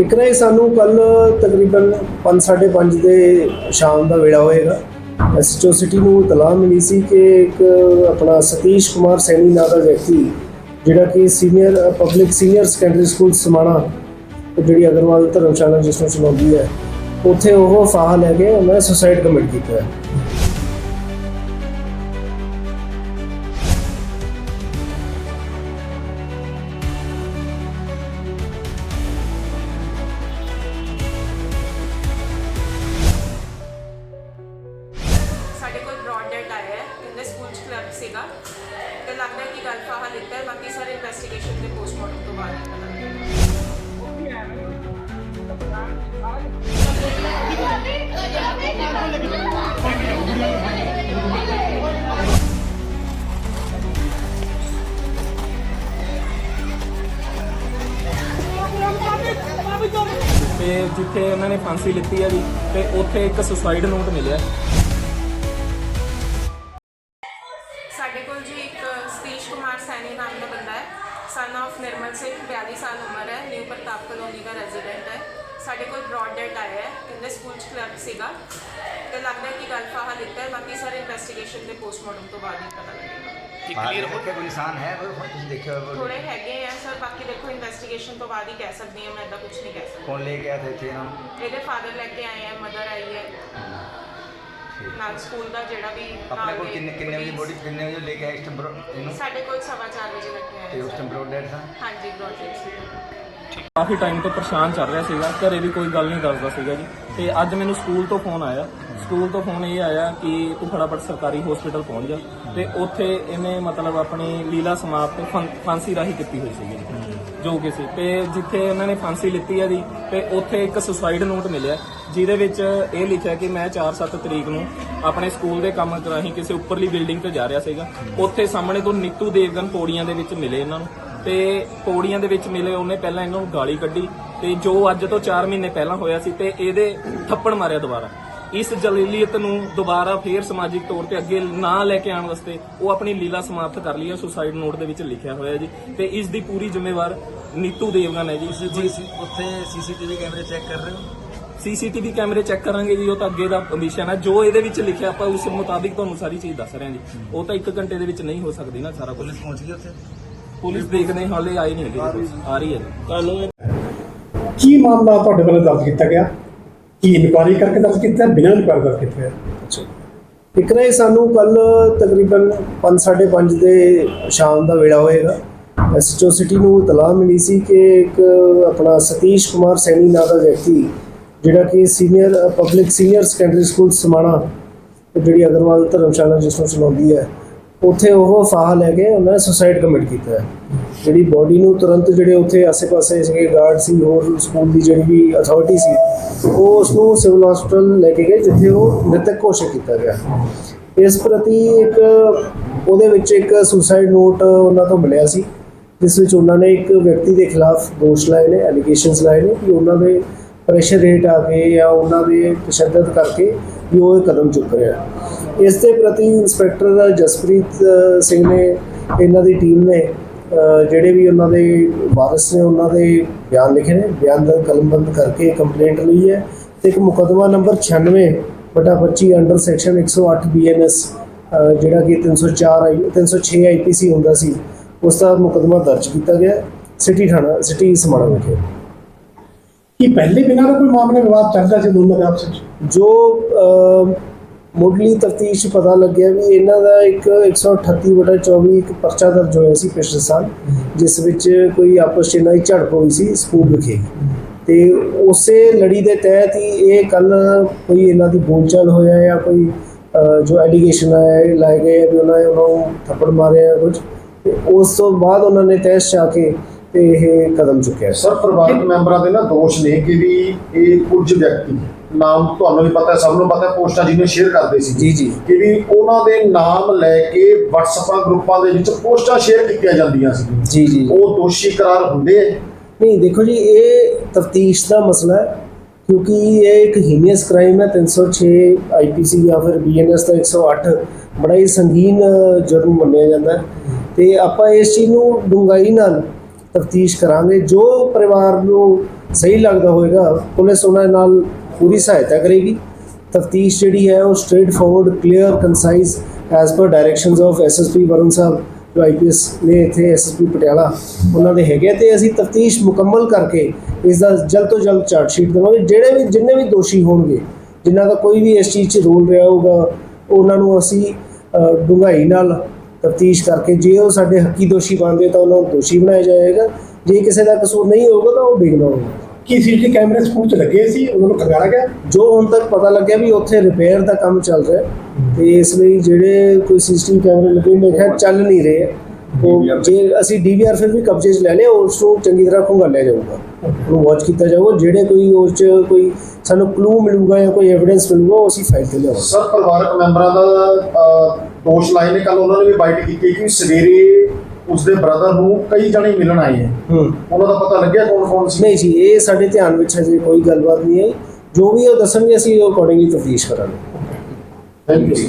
ਇੱਕ ਨਾ ਇਹ ਸਾਨੂੰ ਕੱਲ ਤਕਰੀਬਨ 5:30 ਦੇ ਸ਼ਾਮ ਦਾ ਵੇਲਾ ਹੋਏਗਾ। ਐਸਐਚਓ ਸਿਟੀ ਨੂੰ ਤਲਾਹ ਮਿਲੀ ਸੀ ਕਿ ਇੱਕ ਆਪਣਾ ਸਤੀਸ਼ ਕੁਮਾਰ ਸੈਣੀ ਨਾਂ ਦਾ ਵਿਅਕਤੀ, ਜਿਹੜਾ ਕਿ senior, public senior secondary school Samana, ਜਿਹੜੀ ਅਗਰਵਾਲ ਧਰਮਸ਼ਾਲਾ ਜਿਸ ਨੂੰ ਚਲਾਉਂਦੀ ਹੈ, ਉੱਥੇ ਉਹ ਫਾਹਾ ਲੈ ਕੇ ਉਹਨਾਂ ਸੁਸਾਈਡ ਕਮਿਟ ਕੀਤਾ ਕੋਲ ਬ੍ਰੌਡ ਡੈਟ ਆਇਆ ਹੈ ਕਹਿੰਦੇ ਸਕੂਲ ਚ ਕਲੱਬ ਸੀਗਾ ਤੇ ਲੱਗਦਾ ਹੈ ਕਿ ਗੱਲ ਫਾਹਾ ਲਿੱਤਾ ਹੈ ਬਾਕੀ ਸਾਰੇ ਇਨਵੈਸਟੀਗੇਸ਼ਨ ਤੇ ਪੋਸਟਮਾਰਟਮ ਤੋਂ ਬਾਅਦ ਹੀ ਪਤਾ ਲੱਗੇਗਾ ਤੇ ਜਿੱਥੇ ਉਹਨਾਂ ਨੇ ਫਾਂਸੀ ਲਿੱਤੀ ਹੈ ਜੀ, ਤੇ ਉੱਥੇ ਇੱਕ ਸੁਸਾਈਡ ਨੋਟ ਮਿਲਿਆ। ਜੀ ਇੱਕ ਸਤੀਸ਼ ਕੁਮਾਰ ਸੈਣੀ ਨਾਮ ਦਾ ਬੰਦਾ ਹੈ। ਸਨ of ਨਿਰਮਲ ਸਿੰਘ 42 ਸਾਲ ਉਮਰ ਹੈ। ਨਿਊ ਪ੍ਰਤਾਪ ਕਲੋਨੀ ਦਾ ਰੈਜ਼ੀਡੈਂਟ ਹੈ। ਸਾਡੇ ਕੋਲ ਬ੍ਰੌਡ ਡੈਟ ਆਇਆ ਹੈ। ਕਹਿੰਦੇ ਸਕੂਲ ਚ ਕਲੱਬ ਸੀਗਾ। ਤੇ ਲੱਗਦਾ ਹੈ ਕਿ ਗੱਲ ਫਾਹਾ ਲਿੱਤਾ ਹੈ। ਬਾਕੀ ਸਾਰੇ ਇਨਵੈਸਟੀਗੇਸ਼ਨ ਤੇ ਪੋਸਟਮਾਰਟਮ ਤੋਂ ਬਾਅਦ ਹੀ ਪਤਾ ਲੱਗੇਗਾ। ਕਲੀਅਰ ਹੋ ਗਿਆ ਕੋਈ ਨਿਸ਼ਾਨ ਹੈ? ਉਹ ਤੁਸੀਂ ਦੇਖਿਆ ਹੋਇਆ ਥੋੜੇ ਹੈਗੇ ਆ ਸਰ ਬਾਕੀ ਦੇਖੋ ਇਨਵੈਸਟੀਗੇਸ਼ਨ ਤੋਂ ਬਾਅਦ ਹੀ ਕਹਿ ਸਕਦੀ ਹਾਂ। ਮੈਂ ਇਦਾਂ ਕੁਝ ਨਹੀਂ ਕਹਿ ਸਕਦੀ। ਕੌਣ ਲੈ ਕੇ ਆਇਆ था ਇੱਥੇ ਇਹਨਾਂ ਨੂੰ? ਇਹਦੇ ਫਾਦਰ ਲੈ ਕੇ ਆਏ ਆ ਮਦਰ ਆਈ ਹੈ। ਨਾਲ ਸਕੂਲ ਦਾ ਜਿਹੜਾ ਵੀ ਆਪਣੇ ਕੋਲ ਕਿੰਨੇ ਕਿੰਨੇ ਵਜੇ ਬੋਡੀ ਕਿੰਨੇ ਵਜੇ ਲੈ ਕੇ ਆਏ ਇਸ ਟਾਈਮ ਬਰੋ ਇਹਨੂੰ? ਸਾਡੇ ਕੋਲ ਸਵਾ ਚਾਰ ਵਜੇ ਲੈ ਕੇ ਤੇ ਉਸ ਟਾਈਮ ਬਰੋ ਡੈਡ था ਹਾਂਜੀ ਪ੍ਰੋਜੈਕਟ ਸੀ। ਕਾਫੀ ਟਾਈਮ ਤੋਂ ਪਰੇਸ਼ਾਨ ਚੱਲ ਰਿਹਾ ਸੀਗਾ। ਘਰੇ ਵੀ ਕੋਈ ਗੱਲ ਨਹੀਂ ਦੱਸਦਾ ਸੀਗਾ ਜੀ। ਤੇ ਅੱਜ ਮੈਨੂੰ ਸਕੂਲ ਤੋਂ ਫੋਨ ਆਇਆ। ਸਕੂਲ ਤੋਂ ਫੋਨ ਇਹ ਆਇਆ ਕਿ ਤੂੰ ਫਟਾਫਟ ਸਰਕਾਰੀ ਹਸਪੀਟਲ ਪਹੁੰਚ ਜਾ। ਤੇ ਉੱਥੇ ਇਹਨੇ ਮਤਲਬ ਆਪਣੀ ਲੀਲਾ ਸਮਾਪਤ ਫਾਂ- ਫਾਂਸੀ ਰਾਹੀਂ ਕੀਤੀ ਹੋਈ ਸੀਗੀ। ਜੋ ਕਿ ਸੀ। ਤੇ ਜਿੱਥੇ ਇਹਨਾਂ ਨੇ ਫਾਂਸੀ ਲਿੱਤੀ ਹੈ ਜੀ, ਤੇ ਉੱਥੇ ਇੱਕ ਸੁਸਾਈਡ ਨੋਟ ਮਿਲਿਆ। ਜਿਹਦੇ ਵਿੱਚ ਇਹ ਲਿਖਿਆ ਕਿ ਮੈਂ 4-7 ਤਰੀਕ ਨੂੰ ਆਪਣੇ ਸਕੂਲ ਦੇ ਕੰਮ ਰਾਹੀਂ ਕਿਸੇ ਉੱਪਰਲੀ ਬਿਲਡਿੰਗ ਤੇ ਜਾ ਰਿਹਾ ਸੀਗਾ। ਉੱਥੇ ਸਾਹਮਣੇ ਤੋਂ ਨਿੱਤੂ ਦੇਵਗਨ ਪੌੜੀਆਂ ਦੇ ਵਿੱਚ ਮਿਲੇ ਇਹਨਾਂ ਨੂੰ। ਤੇ ਪੌੜੀਆਂ ਦੇ ਵਿੱਚ ਮਿਲੇ ਉਹਨੇ ਪਹਿਲਾਂ ਇਹਨਾਂ ਨੂੰ ਗਾਲੀ ਕੱਢੀ। ਤੇ ਜੋ ਅੱਜ ਤੋਂ 4 ਮਹੀਨੇ ਪਹਿਲਾਂ ਹੋਇਆ ਸੀ ਤੇ ਇਹਦੇ ਥੱਪੜ ਮਾਰਿਆ ਦੁਬਾਰਾ। ਇਸ ਜਲੀਲੀਅਤ ਨੂੰ ਦੁਬਾਰਾ ਫੇਰ ਸਮਾਜਿਕ ਤੌਰ ਤੇ ਅੱਗੇ ਨਾ ਲੈ ਕੇ ਆਉਣ ਵਾਸਤੇ ਉਹ ਆਪਣੀ ਲੀਲਾ ਸਮਾਪਤ ਕਰ ਲਈ ਹੈ ਸੁਸਾਈਡ ਨੋਟ ਦੇ ਵਿੱਚ ਲਿਖਿਆ ਹੋਇਆ ਜੀ। ਤੇ ਇਸ ਦੀ ਪੂਰੀ ਜ਼ਿੰਮੇਵਾਰ ਨੀਤੂ ਦੇਵਗਨ ਹੈ ਜੀ। ਜੀ। ਉੱਥੇ ਸੀਸੀਟੀਵੀ ਕੈਮਰੇ ਚੈੱਕ ਕਰ ਰਹੇ ਹੋ? ਸੀਸੀਟੀਵੀ ਕੈਮਰੇ ਚੈੱਕ ਕਰਾਂਗੇ ਜੀ ਉਹ ਤਾਂ ਅੱਗੇ ਦਾ ਮਿਸ਼ਨ ਹੈ। ਜੋ ਇਹਦੇ ਵਿੱਚ ਲਿਖਿਆ ਆਪਾਂ ਉਸ ਮੁਤਾਬਿਕ ਤੁਹਾਨੂੰ ਸਾਰੀ ਚੀਜ਼ ਦੱਸ ਰਹੇ ਹਾਂ ਜੀ। ਉਹ ਤਾਂ ਇੱਕ ਘੰਟੇ ਦੇ ਵਿੱਚ ਨਹੀਂ ਹੋ ਸਕਦੀ ਨਾ ਸਾਰਾ ਕੁਝ ਪੁਲਿਸ ਪਹੁੰਚ ਗਈ ਉੱਥੇ? ਪੁਲਿਸ ਦੇਖਦੇ ਹਾਲੇ ਆਈ ਨਹੀਂ ਹੈਗੀ। ਆ ਰਹੀ ਹੈ। ਤੁਹਾਨੂੰ ਕੀ ਮਾਮਲਾ ਤੁਹਾਡੇ ਵੱਲੋਂ ਦਰਜ ਕੀਤਾ ਗਿਆ? ਕੀ ਇਨਕੁਆਰੀ ਕਰਕੇ ਦਰਜ ਕੀਤਾ ਹੈ ਬਿਨਾਂ ਇਨਕੁਆਰੀ ਦਰਜ ਕੀਤਾ ਹੈ ਇੱਕ ਇਹ ਸਾਨੂੰ ਕੱਲ ਤਕਰੀਬਨ 5:30 ਦੇ ਸ਼ਾਮ ਦਾ ਵੇਲਾ ਹੋਏਗਾ। ਐਸਐਚਓ ਸਿਟੀ ਨੂੰ ਤਲਾਹ ਮਿਲੀ ਸੀ ਕਿ ਇੱਕ ਆਪਣਾ ਸਤੀਸ਼ ਕੁਮਾਰ ਸੈਣੀ ਨਾਂ ਦਾ ਵਿਅਕਤੀ, ਜਿਹੜਾ ਕਿ senior, public senior secondary school Samana, ਜਿਹੜੀ ਅਗਰਵਾਲ ਧਰਮਸ਼ਾਲਾ ਜਿਸ ਨੂੰ ਚਲਾਉਂਦੀ ਹੈ ਉੱਥੇ ਉਹ ਫਾਹਾ ਲੈ ਕੇ ਉਹਨਾਂ ਨੇ ਸੁਸਾਈਡ ਕਮਿਟ ਕੀਤਾ ਹੈ। ਜਿਹੜੀ ਬੋਡੀ ਨੂੰ ਤੁਰੰਤ ਜਿਹੜੇ ਉੱਥੇ ਆਸ-ਪਾਸੇ ਸੀਗੇ ਗਾਰਡ ਸੀ, ਹੋਰ ਸਕੂਲ ਦੀ ਜਿਹੜੀ ਵੀ ਅਥਾਰਟੀ ਸੀ, ਉਹ ਉਸ ਨੂੰ ਸਿਵਲ ਹਸਪੀਟਲ ਲੈ ਕੇ ਗਏ, ਜਿੱਥੇ ਉਹ ਮ੍ਰਿਤਕ ਘੋਸ਼ਿਤ ਕੀਤਾ ਗਿਆ। ਇਸ ਪ੍ਰਤੀ ਇੱਕ ਉਹਦੇ ਵਿੱਚ ਇੱਕ ਸੁਸਾਈਡ ਨੋਟ ਉਹਨਾਂ ਤੋਂ ਮਿਲਿਆ ਸੀ, ਜਿਸ ਵਿੱਚ ਉਹਨਾਂ ਨੇ ਇੱਕ ਵਿਅਕਤੀ ਦੇ ਖਿਲਾਫ ਦੋਸ਼ ਲਾਏ ਨੇ ਐਲੀਗੇਸ਼ਨਸ ਲਾਏ ਨੇ ਕਿ ਉਹਨਾਂ ਦੇ ਪ੍ਰੈਸ਼ਰ ਰੇਟ ਆ ਕੇ ਜਾਂ ਉਹਨਾਂ ਦੇ ਤਸ਼ੱਦਦ ਕਰਕੇ ਵੀ ਉਹ ਇਹ ਕਦਮ ਚੁੱਕ ਰਿਹਾ ਇਸ ਦੇ ਪ੍ਰਤੀ ਇੰਸਪੈਕਟਰ ਜਸਪ੍ਰੀਤ ਸਿੰਘ ਨੇ ਇਹਨਾਂ ਦੀ ਟੀਮ ਨੇ ਜਿਹੜੇ ਵੀ ਉਹਨਾਂ ਦੇ ਵਾਰਸ ਨੇ ਉਹਨਾਂ ਦੇ ਬਿਆਨ ਲਿਖੇ ਨੇ। ਬਿਆਨ ਦਾ ਕਲਮਬੰਦ ਕਰਕੇ ਕੰਪਲੇਂਟ ਲਈ ਹੈ ਤੇ ਇੱਕ ਮੁਕੱਦਮਾ ਨੰਬਰ 96 ਬਟਾ 25 ਅੰਡਰ ਸੈਕਸ਼ਨ 108 ਬੀਐਨਐਸ ਜਿਹੜਾ ਕਿ 304 ਆਈ 306 ਆਈਪੀਸੀ ਹੁੰਦਾ ਸੀ ਉਸ ਦਾ ਮੁਕੱਦਮਾ ਦਰਜ ਕੀਤਾ ਗਿਆ। ਸਿਟੀ ਥਾਣਾ ਸਿਟੀ ਸਮਾਣਾ ਵਿਖੇ। ਕੀ ਪਹਿਲੇ ਬਿਨਾਂ ਦਾ ਕੋਈ ਮਾਮਲਾ ਵਿਵਾਦ ਚੱਲਦਾ ਸੀ ਦੋਨਾਂ ਦੇ ਆਪਸ ਵਿੱਚ? ਜੋ ਮੁੱਢਲੀ ਤਫਤੀਸ਼ ਪਤਾ ਲੱਗਿਆ ਵੀ ਇਹਨਾਂ ਦਾ ਇੱਕ 138 ਬਟਾ 24 ਇੱਕ ਪਰਚਾ ਦਰਜ ਹੋਇਆ ਸੀ ਪਿਛਲੇ ਸਾਲ ਜਿਸ ਵਿੱਚ ਕੋਈ ਆਪਸ 'ਚ ਇਹਨਾਂ ਦੀ ਝੜਪ ਹੋਈ ਸੀ ਸਕੂਲ ਵਿਖੇ। ਤੇ ਉਸੇ ਲੜੀ ਦੇ ਤਹਿਤ ਹੀ ਇਹ ਕੱਲ ਕੋਈ ਇਹਨਾਂ ਦੀ ਬੋਲਚਾਲ ਹੋਇਆ ਜਾਂ ਕੋਈ ਜੋ ਐਲੀਗੇਸ਼ਨ ਆਇਆ ਲਾਏ ਗਏ ਵੀ ਉਹਨਾਂ ਨੇ ਉਹਨਾਂ ਨੂੰ ਥੱਪੜ ਮਾਰਿਆ ਕੁਝ। ਤੇ ਉਸ ਤੋਂ ਬਾਅਦ ਉਹਨਾਂ ਨੇ ਤੈਸ਼ ਆ ਕੇ ਤੇ ਇਹ ਕਦਮ ਚੁੱਕਿਆ। ਸਰ ਪਰਿਵਾਰਕ ਮੈਂਬਰਾਂ ਦੇ ਨਾ ਦੋਸ਼ ਨੇ ਕਿ ਵੀ ਇਹ ਕੁਝ ਵਿਅਕਤੀ ਨਾਮ ਤੁਹਾਨੂੰ ਵੀ ਪਤਾ ਸਭ ਨੂੰ ਪਤਾ ਪੋਸਟਾਂ ਜਿਹਨੇ ਸ਼ੇਅਰ ਕਰਦੇ ਸੀ। ਜੀ ਜੀ। ਕਿ ਵੀ ਉਹਨਾਂ ਦੇ ਨਾਮ ਲੈ ਕੇ WhatsApp ਗਰੁੱਪਾਂ ਦੇ ਵਿੱਚ ਪੋਸਟਾਂ ਸ਼ੇਅਰ ਕੀਤੀਆਂ ਜਾਂਦੀਆਂ ਸੀ। ਜੀ ਜੀ। ਉਹ ਦੋਸ਼ੀ ਕਰਾਰ ਹੁੰਦੇ ਨਹੀਂ ਦੇਖੋ ਜੀ ਇਹ ਤਫਤੀਸ਼ ਦਾ ਮਸਲਾ ਹੈ ਕਿਉਂਕਿ ਇਹ ਇੱਕ ਹੀਨੀਅਸ ਕ੍ਰਾਈਮ ਹੈ 306 ਆਈਪੀਸੀ ਜਾਂ ਫਿਰ ਬੀਐਨਐਸ ਦਾ 108 ਬੜਾ ਹੀ ਸੰਗੀਨ ਜੁਰਮ ਮੰਨਿਆ ਜਾਂਦਾ ਹੈ। ਤੇ ਆਪਾਂ ਇਸ ਚੀਜ਼ ਨੂੰ ਡੂੰਘਾਈ ਨਾਲ ਤਫਤੀਸ਼ ਕਰਾਂਗੇ। ਜੋ ਪਰਿਵਾਰ ਨੂੰ ਸਹੀ ਲੱਗਦਾ ਹੋਏਗਾ ਪੁਲਿਸ ਉਹਨਾਂ ਨਾਲ ਪੂਰੀ ਸਹਾਇਤਾ ਕਰੇਗੀ। ਤਫਤੀਸ਼ ਜਿਹੜੀ ਹੈ ਉਹ straightforward clear concise as per directions of SSP Varun sahib ਜੋ ਆਈਪੀਐਸ ਨੇ ਇੱਥੇ ਐਸਐਸਪੀ ਪਟਿਆਲਾ ਉਹਨਾਂ ਦੇ ਹੈਗੇ ਆ। ਤੇ ਅਸੀਂ ਤਫਤੀਸ਼ ਮੁਕੰਮਲ ਕਰਕੇ ਇਸ ਦਾ ਜਲਦ ਤੋਂ ਜਲਦ ਚਾਰਟ ਸ਼ੀਟ ਦੇਵਾਂਗੇ। ਜਿਹੜੇ ਵੀ ਜਿੰਨੇ ਵੀ ਦੋਸ਼ੀ ਹੋਣਗੇ ਜਿਨ੍ਹਾਂ ਦਾ ਕੋਈ ਵੀ ਇਸ ਚੀਜ਼ 'ਚ ਰੋਲ ਰਿਹਾ ਹੋਊਗਾ ਉਹਨਾਂ ਨੂੰ ਅਸੀਂ ਅ, ਡੂੰਘਾਈ ਨਾਲ ਤਫਤੀਸ਼ ਕਰਕੇ ਜੇ ਉਹ ਸਾਡੇ ਹੱਕੀ ਦੋਸ਼ੀ ਬਣਦੇ ਤਾਂ ਉਹਨਾਂ ਨੂੰ ਦੋਸ਼ੀ ਬਣਾਇਆ ਜਾਏਗਾ। ਜੇ ਕਿਸੇ ਦਾ ਕਸੂਰ ਨਹੀਂ ਹੋਊਗਾ ਤਾਂ ਉਹ ਬੇਗਨਾ ਹੋਊਗਾ ਕੀ ਸੀਸੀਟੀਵੀ ਕੈਮਰੇ ਸਕੂਲ 'ਚ ਲੱਗੇ ਸੀ ਉਹਨਾਂ ਨੂੰ ਖੰਗਾਲਾ ਗਿਆ। ਜੋ ਹੁਣ ਤੱਕ ਪਤਾ ਲੱਗਿਆ ਵੀ ਉੱਥੇ ਰਿਪੇਅਰ ਦਾ ਕੰਮ ਚੱਲ ਰਿਹਾ ਹੈ ਤੇ ਇਸ ਲਈ ਜਿਹੜੇ ਕੋਈ ਸੀਸੀਟੀਵੀ ਕੈਮਰੇ ਲੱਗੇ ਮੇਰੇ ਖਿਆਲ ਚੱਲ ਨਹੀਂ ਰਹੇ। ਉਹ ਜੇ ਅਸੀਂ ਡੀਵੀਆਰ ਫਿਰ ਵੀ ਕਬਜ਼ੇ 'ਚ ਲੈ ਲਿਆ ਉਸ ਨੂੰ ਚੰਗੀ ਤਰ੍ਹਾਂ ਖੰਗਾਲਿਆ ਜਾਊਗਾ। ਉਹਨੂੰ ਵਾਚ ਕੀਤਾ ਜਾਊਗਾ ਜਿਹੜੇ ਕੋਈ ਉਸ 'ਚ ਕੋਈ ਸਾਨੂੰ ਕਲੂ ਮਿਲੂਗਾ ਜਾਂ ਕੋਈ ਐਵੀਡੈਂਸ ਮਿਲੂਗਾ ਉਹ ਅਸੀਂ ਫਾਈਲ ਤੇ ਲਿਆਵਾਂਗੇ। ਸਰ ਪਰਿਵਾਰਕ ਮੈਂਬਰਾਂ ਦਾ ਦੋਸ਼ ਲਾਏ ਨੇ ਕੱਲ ਉਹਨਾਂ ਨੇ ਵੀ ਬਾਈਟ ਕੀਤੀ ਕਿ ਸਵੇਰੇ ਉਸਦੇ ਬ੍ਰਦਰ ਨੂੰ ਕਈ ਜਣੇ ਮਿਲਣ ਆਏ ਹੈ। ਹੂੰ। ਉਹਨਾਂ ਦਾ ਪਤਾ ਲੱਗਿਆ ਕੌਣ ਕੌਣ ਸੀ? ਨਹੀਂ ਜੀ ਇਹ ਸਾਡੇ ਧਿਆਨ ਵਿੱਚ ਹਜੇ ਕੋਈ ਗੱਲਬਾਤ ਨਹੀਂ ਹੈ ਜੋ ਵੀ ਉਹ ਦੱਸਣਗੇ ਅਸੀਂ ਉਹ ਅਕੋਰਡਿੰਗਲੀ ਤਫਤੀਸ਼ ਕਰਾਂਗੇ। Thank you